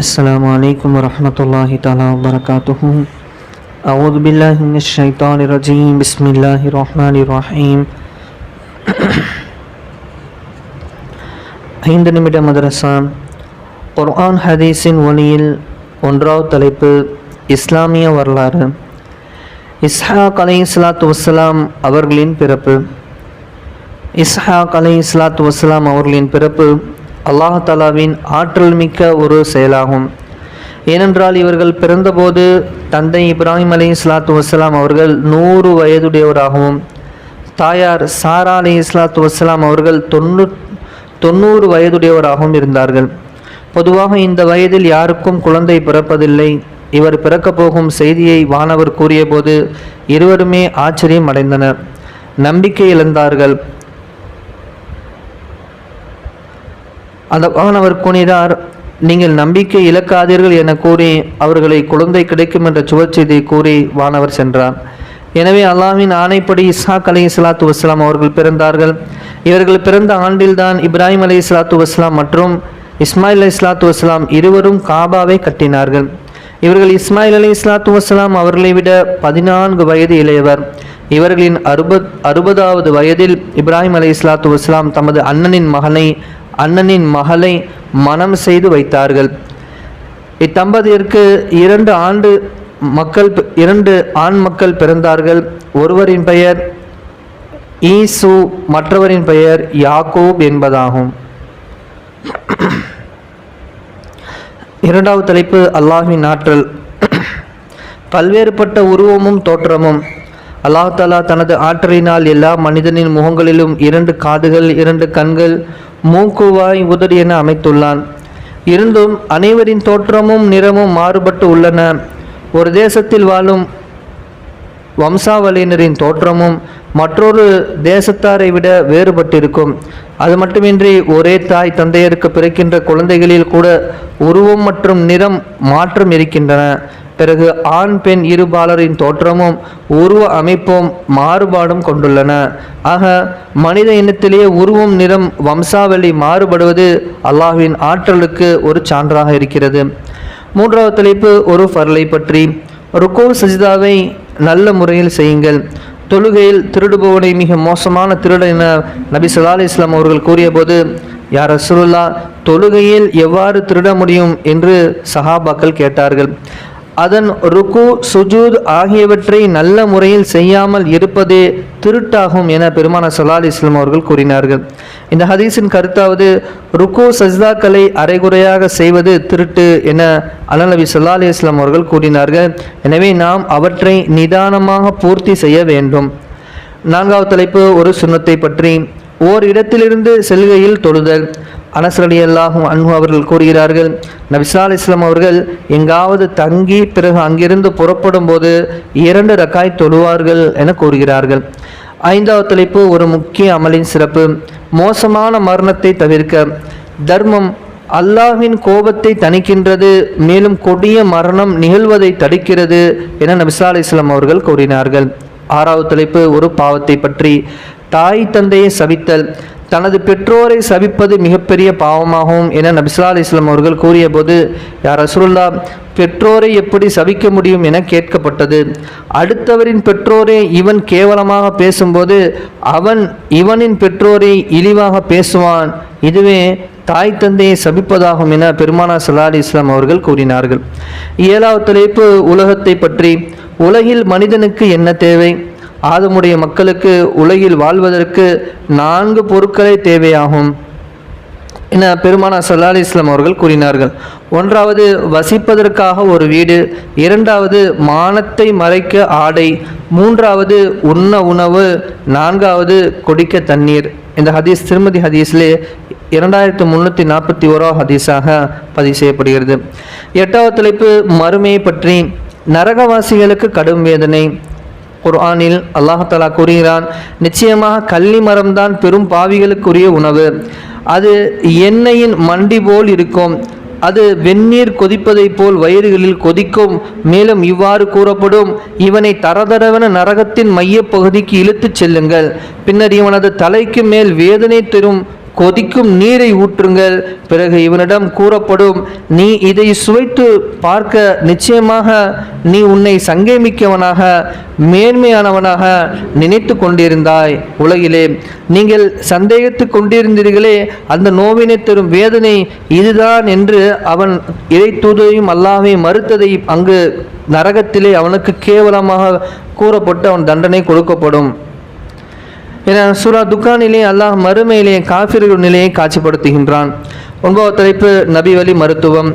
السلام عليكم ورحمة الله تعالى وبركاته أعوذ بالله من الشيطان الرجيم بسم الله الرحمن الرحيم ஐந்து நிமிட மதரசா குர்ஆன் ஹதீஸின் ஒளியில் ஒன்றாவது தலைப்பு இஸ்லாமிய வரலாறு இஸ்ஹாக் அலை இஸ்லாத்து வஸ்ஸலாம் அவர்களின் பிறப்பு இஸ்ஹாக் அலை இஸ்லாத்து வஸ்ஸலாம் அவர்களின் பிறப்பு அல்லாஹ் தலாவின் ஆற்றல் மிக்க ஒரு செயலாகும். ஏனென்றால் இவர்கள் பிறந்தபோது தந்தை இப்ராஹிம் அலி இஸ்லாத்து வஸ்ஸலாம் அவர்கள் நூறு வயதுடையவராகவும் தாயார் சாரா அலி இஸ்லாத்து வசலாம் அவர்கள் தொண்ணூ தொண்ணூறு வயதுடையவராகவும் இருந்தார்கள். பொதுவாக இந்த வயதில் யாருக்கும் குழந்தை பிறப்பதில்லை. இவர் பிறக்கப் போகும் செய்தியை வானவர் கூறியபோது இருவருமே ஆச்சரியம் அடைந்தனர் நம்பிக்கை இழந்தார்கள். அந்த வானவர் கூனிதார் நீங்கள் நம்பிக்கை இழக்காதீர்கள் என கூறி அவர்களை குழந்தை கிடைக்கும் என்ற சுவச்செய்தியை கூறி வானவர் சென்றார். எனவே அல்லாவின் ஆணைப்படி இஸ்ஹாக் அலி இஸ்லாத்து வஸ்லாம் அவர்கள் பிறந்தார்கள். இவர்கள் பிறந்த ஆண்டில்தான் இப்ராஹிம் அலி இஸ்லாத்து வஸ்லாம் மற்றும் இஸ்மாயில் அலி இஸ்லாத்து வஸ்லாம் இருவரும் காபாவை கட்டினார்கள். இவர்கள் இஸ்மாயில் அலி இஸ்லாத்து வஸ்லாம் அவர்களை விட பதினான்கு வயது இளையவர். இவர்களின் அறுபத் அறுபதாவது வயதில் இப்ராஹிம் அலி இஸ்லாத்து வஸ்லாம் தமது அண்ணனின் மகனை அண்ணனின் மகளை மனம் செய்து வைத்தார்கள். இத்தம்பதியிற்கு இரண்டு ஆண்டு மக்கள் இரண்டு ஆண் மக்கள் பிறந்தார்கள். ஒருவரின் பெயர் ஈசு மற்றவரின் பெயர் யாக்கோப் என்பதாகும். இரண்டாவது தலைப்பு அல்லாஹின் ஆற்றல். பல்வேறுபட்ட உருவமும் தோற்றமும். அல்லாஹாலா தனது ஆற்றலினால் எல்லா மனிதனின் முகங்களிலும் இரண்டு காதுகள் இரண்டு கண்கள் மூக்குவாய் உதடு என அமைத்துள்ளான். இருந்தும் அனைவரின் தோற்றமும் நிறமும் மாறுபட்டு உள்ளன. ஒரு தேசத்தில் வாழும் வம்சாவளியினரின் தோற்றமும் மற்றொரு தேசத்தாரை விட வேறுபட்டிருக்கும். அது மட்டுமின்றி ஒரே தாய் தந்தையருக்கு பிறக்கின்ற குழந்தைகளில் கூட உருவம் மற்றும் நிறம் மாற்றம் இருக்கின்றன. பிறகு ஆண் பெண் இருபாலரின் தோற்றமும் உருவ அமைப்பும் மாறுபாடும் கொண்டுள்ளன. ஆக மனித இனத்திலேயே உருவம் நிறம் வம்சாவளி மாறுபடுவது அல்லாஹ்வின் ஆற்றலுக்கு ஒரு சான்றாக இருக்கிறது. மூன்றாவது தலைப்பு ஒரு ஃபர்லை பற்றி. ருக்கோ சஜிதாவை நல்ல முறையில் செய்யுங்கள். தொழுகையில் திருடுபவனை மிக மோசமான திருடன் என நபி சல்லா அலி இஸ்லாம் அவர்கள் கூறியபோது யார் ரசூலுல்லா தொழுகையில் எவ்வாறு திருட முடியும்? என்று சஹாபாக்கள் கேட்டார்கள். அதன் ருக்கு சுஜூத் ஆகியவற்றை நல்ல முறையில் செய்யாமல் இருப்பதே திருட்டாகும் என பெருமான சலால் இஸ்லாம் அவர்கள் கூறினார்கள். இந்த ஹதீஸின் கருத்தாவது ருக்கு சஜ்தாக்களை அரைகுறையாக செய்வது திருட்டு என அலநபி சல்லா அலி இஸ்லாம் அவர்கள் கூறினார்கள். எனவே நாம் அவற்றை நிதானமாக பூர்த்தி செய்ய வேண்டும். நான்காவது தலைப்பு ஒரு சுண்ணத்தை பற்றி. ஓர் இடத்திலிருந்து செல்கையில் தொழுதல். அனசரடி அல்லாஹும் அன்பு அவர்கள் கூறுகிறார்கள் நபிசா இஸ்லாம் அவர்கள் எங்காவது தங்கி பிறகு அங்கிருந்து புறப்படும் போது இரண்டு ரக்காய் தொழுவார்கள் என கூறுகிறார்கள். ஐந்தாவது தலைப்பு ஒரு முக்கிய அமலின் சிறப்பு. மோசமான மரணத்தை தவிர்க்க. தர்மம் அல்லாஹின் கோபத்தை தணிக்கின்றது மேலும் கொடிய மரணம் நிகழ்வதை தடுக்கிறது என நபிசா இஸ்லாம் அவர்கள் கூறினார்கள். ஆறாவது தலைப்பு ஒரு பாவத்தை பற்றி. தாய் தந்தையை சபித்தல். தனது பெற்றோரை சபிப்பது மிகப்பெரிய பாவமாகும் என நபிசுல்லா அலி இஸ்லாம் அவர்கள் கூறியபோது யார் ரசூலுல்லா பெற்றோரை எப்படி சபிக்க முடியும் என கேட்கப்பட்டது. அடுத்தவரின் பெற்றோரை இவன் கேவலமாக பேசும்போது அவன் இவனின் பெற்றோரை இழிவாக பேசுவான். இதுவே தாய் தந்தையை சபிப்பதாகும் என பெருமானா சல்லா அலி இஸ்லாம் அவர்கள் கூறினார்கள். ஏழாவது தலைப்பு உலகத்தை பற்றி. உலகில் மனிதனுக்கு என்ன தேவை? ஆதமுடைய மக்களுக்கு உலகில் வாழ்வதற்கு நான்கு பொருட்களே தேவையாகும். என பெருமானா சல்லா அலி இஸ்லாம் அவர்கள் கூறினார்கள். ஒன்றாவது வசிப்பதற்காக ஒரு வீடு. இரண்டாவது மானத்தை மறைக்க ஆடை. மூன்றாவது உண்ண உணவு. நான்காவது குடிக்க தண்ணீர். இந்த ஹதீஸ் திருமதி ஹதீஸ்லே இரண்டாயிரத்து முந்நூற்றி நாற்பத்தி ஓரோ ஹதீஸாக பதிவு செய்யப்படுகிறது. எட்டாவது தலைப்பு மறுமையை பற்றி. நரகவாசிகளுக்கு கடும் வேதனை. குர்ஆனில் அல்லாஹாலா கூறுகிறான் நிச்சயமாக கள்ளி மரம்தான் பெரும் பாவிகளுக்குரிய உணவு. அது எண்ணெயின் மண்டி போல் இருக்கும். அது வெந்நீர் கொதிப்பதைப் போல் வயிறுகளில் கொதிக்கும். மேலும் இவ்வாறு கூறப்படும் இவனை தரதரவன நரகத்தின் மையப் பகுதிக்கு இழுத்துச் செல்லுங்கள். பின்னர் இவனது தலைக்கு மேல் வேதனை தரும் கொதிக்கும் நீரை ஊற்றுங்கள். பிறகு இவனிடம் கூறப்படும் நீ இதை சுவைத்து பார்க்க நிச்சயமாக நீ உன்னை சங்கேமிக்கவனாக மேன்மையானவனாக நினைத்து கொண்டிருந்தாய். உலகிலே நீங்கள் சந்தேகித்து கொண்டிருந்தீர்களே அந்த நோவினை தரும் வேதனை இதுதான் என்று அவன் இறை தூதையும் அல்லாமே மறுத்ததை அங்கு நரகத்திலே அவனுக்கு கேவலமாக கூறப்பட்டு அவன் தண்டனை கொடுக்கப்படும். என சூரா துக்கானிலே அல்லாஹ் மறுமையிலே காஃபிர்கள் நிலையை காட்சிப்படுத்துகின்றான். ஒன்பதாவது தலைப்பு நபி வழி மருத்துவம்.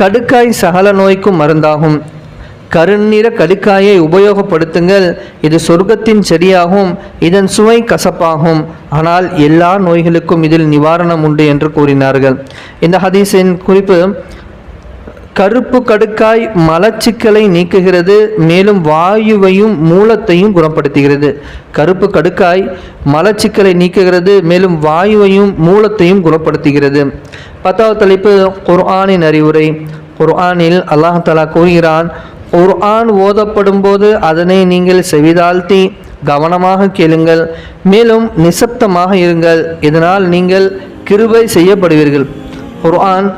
கடுக்காய் சகல நோய்க்கும் மருந்தாகும். கருநிற கடுக்காயை உபயோகப்படுத்துங்கள். இது சொர்க்கத்தின் செடியாகும். இதன் சுவை கசப்பாகும். ஆனால் எல்லா நோய்களுக்கும் இதில் நிவாரணம் உண்டு என்று கூறினார்கள். இந்த ஹதீஸின் குறிப்பு கருப்பு கடுக்காய் மலச்சிக்கலை நீக்குகிறது மேலும் வாயுவையும் மூலத்தையும் குணப்படுத்துகிறது. கருப்பு கடுக்காய் மலச்சிக்கலை நீக்குகிறது மேலும் வாயுவையும் மூலத்தையும் குணப்படுத்துகிறது. பத்தாவது தலைப்பு குர்ஆனின் அறிவுரை. குர்ஆனில் அல்லாஹ் தலா கூறுகிறான் குர்ஆன் ஓதப்படும் போது அதனை நீங்கள் செவிதாழ்த்தி கவனமாக கேளுங்கள் மேலும் நிசப்தமாக இருங்கள். இதனால் நீங்கள் கிருபை செய்யப்படுவீர்கள். குர்ஆன்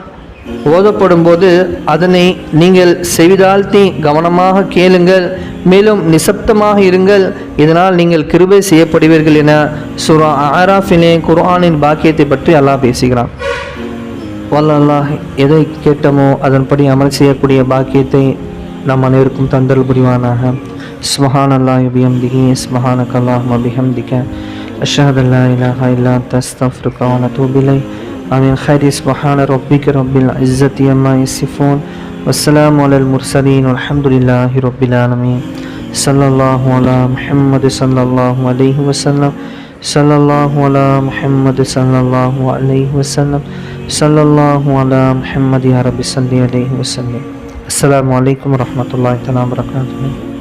ஓதப்படும் போது அதனை நீங்கள் செவிதாழ்த்தி கவனமாக கேளுங்கள் மேலும் நிசப்தமாக இருங்கள். இதனால் நீங்கள் கிருபை செய்யப்படுவீர்கள் என சுரா ஆராஃபினே குர்ஆனின் பாக்கியத்தை பற்றி அல்லாஹ் பேசுகிறான். வல்லல்லாஹ் எதை கேட்டமோ அதன்படி அமல் செய்யக்கூடிய பாக்கியத்தை நம் அனைவருக்கும் தந்தல் புரிவானாக. ஸ்மஹான் அல்லாஹ் பிஹம்திஹி ஸ்மஹானக் அல்லாஹ் பிஹம்திக அஷ்ஹது அல்லா இலாஹா இல்லா தஸ்தஃப்ருக வ آمين. خير سبحان ربك رب العزة عما يصفون والسلام على المرسلين والحمد لله رب العالمين. صلى الله على محمد صلى الله عليه وسلم. صلى الله على محمد صلى الله عليه وسلم. صلى الله على محمد يا رب صل عليه وسلم. السلام عليكم ورحمة الله تعالى وبركاته.